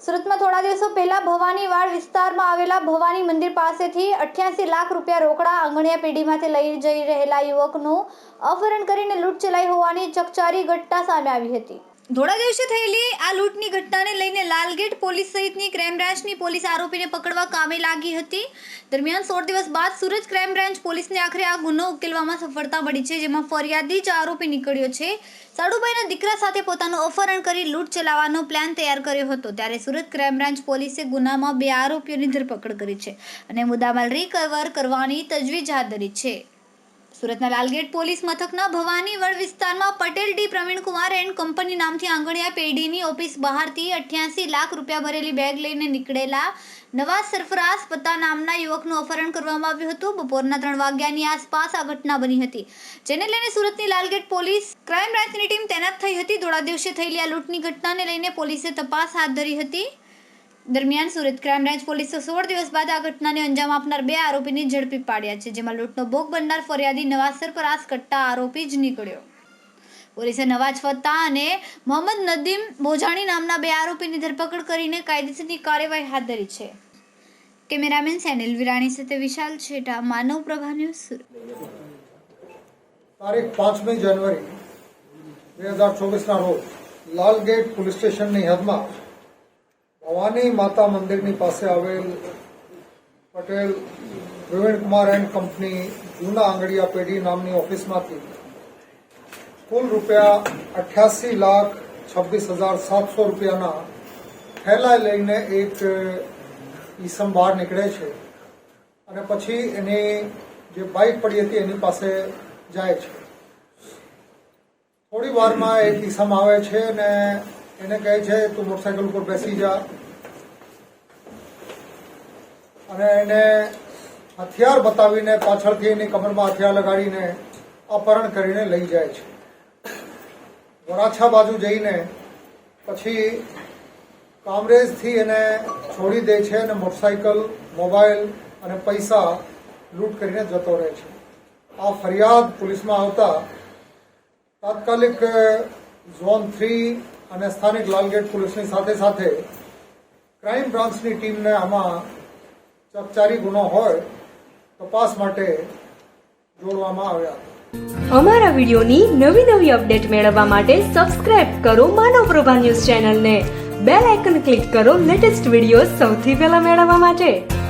સુરતમાં થોડા દિવસો પહેલા ભવાનીવાડ વિસ્તારમાં આવેલા ભવાની મંદિર પાસેથી અઠ્યાસી લાખ રૂપિયા રોકડા આંગણિયા પેઢીમાંથી લઈ જઈ રહેલા યુવકનું અપહરણ કરીને લૂંટ ચલાઈ હોવાની ચકચારી ઘટના સામે આવી હતી. ધોળા દિવસે થયેલી આ લૂંટની ઘટનાને લઈને લાલગેટ પોલીસ સહિતની ક્રાઇમ બ્રાન્ચની પોલીસ આરોપીને પકડવા કામે લાગી હતી. દરમિયાન સોળ દિવસ બાદ સુરત ક્રાઇમ બ્રાન્ચ પોલીસને આખરે આ ગુનો ઉકેલવામાં સફળતા મળી છે, જેમાં ફરિયાદી જ આરોપી નીકળ્યો છે. સાડુભાઈના દીકરા સાથે પોતાનું અપહરણ કરી લૂંટ ચલાવવાનો પ્લાન તૈયાર કર્યો હતો, ત્યારે સુરત ક્રાઇમ બ્રાન્ચ પોલીસે ગુનામાં બે આરોપીઓની ધરપકડ કરી છે અને મુદ્દામાલ રિકવર કરવાની તજવીજ હાથ ધરી છે. સુરતના લાલગેટ પોલીસ મથકના ભવાની વડ વિસ્તારમાં Patel D Pravinkumar and company નામથી આંગણિયા પેઢીની ઓફિસ બહારથી અઠ્યાસી લાખ રૂપિયા ભરેલી બેગ લઈને નીકળેલા નવાઝ સરફરાઝ પત્તા નામના યુવકનું અપહરણ કરવામાં આવ્યું હતું. બપોરના ત્રણ વાગ્યાની આસપાસ આ ઘટના બની હતી. જેને લઈને સુરતની લાલગેટ પોલીસ ક્રાઇમ બ્રાન્ચની ટીમ તૈનાત થઈ હતી. થોડા દિવસે થયેલી આ લૂંટની ઘટનાને લઈને પોલીસે તપાસ હાથ ધરી હતી. દરમિયાન સુરત ક્રાઇમ બ્રાન્ચ પોલીસે સોળ દિવસ બાદ આ ઘટનાને અંજામ આપનાર બે આરોપીને ઝડપી પાડ્યા છે, જેમાં લૂંટનો ભોગ બનનાર ફરિયાદી નવાઝ સરફરાઝ કટ્ટા આરોપી જ નીકળ્યો. પોલીસે નવાજ ફત્તા અને મોહમ્મદ નદીમ બોજાણી નામના બે આરોપીની ધરપકડ કરીને કાયદેસરની કાર્યવાહી હાથ ધરી છે. કેમેરામેન સેનિલ વિરાણી સાથે વિશાલ છેટા, માનવ પ્રભા ન્યૂઝ તારીખ પાંચમી જાન્યુઆરી, બે હજાર ચોવીસના રોજ લાલગેટ પોલીસ સ્ટેશનની હદમાં ભવાની માતા મંદિરની પાસે આવેલ પટેલ પ્રવીણકુમાર એન્ડ કંપની જૂના આંગળીયા પેઢી નામની ઓફિસમાંથી કુલ રૂપિયા અઠ્યાસી લાખ છવ્વીસ હજાર સાતસો રૂપિયાના થેલા લઈને એક ઈસમ બહાર નીકળે છે. અને પછી એની જે બાઇક પડી હતી એની પાસે જાય છે. થોડી વારમાં એક ઈસમ આવે છે અને એને કહે છે, તું મોટરસાયકલ ઉપર બેસી જા. અને એને હથિયાર બતાવીને પાછળથી એની કમરમાં હથિયાર લગાડીને અપહરણ કરીને લઈ જાય છે. વરાછા બાજુ જઈને પછી કામરેજથી એને છોડી દે છે અને મોટરસાયકલ મોબાઈલ અને પૈસા લૂંટ કરીને જતો રહે છે. આ ફરિયાદ પોલીસમાં આવતા તાત્કાલિક ઝોન થ્રી અને સ્થાનિક લાલગેટ પોલીસની સાથે સાથે ક્રાઇમ બ્રાન્ચની ટીમને આમાં ચકચારી ગુનો હોય, તપાસ માટે જોડવામાં આવ્યા. અમારા વિડીયોની નવી નવી અપડેટ મેળવવા માટે સબસ્ક્રાઇબ કરો માનવ પ્રભા ન્યૂઝ ચેનલને. બેલ આઇકન ક્લિક કરો લેટેસ્ટ વીડિયો સૌથી પહેલા મેળવવા માટે.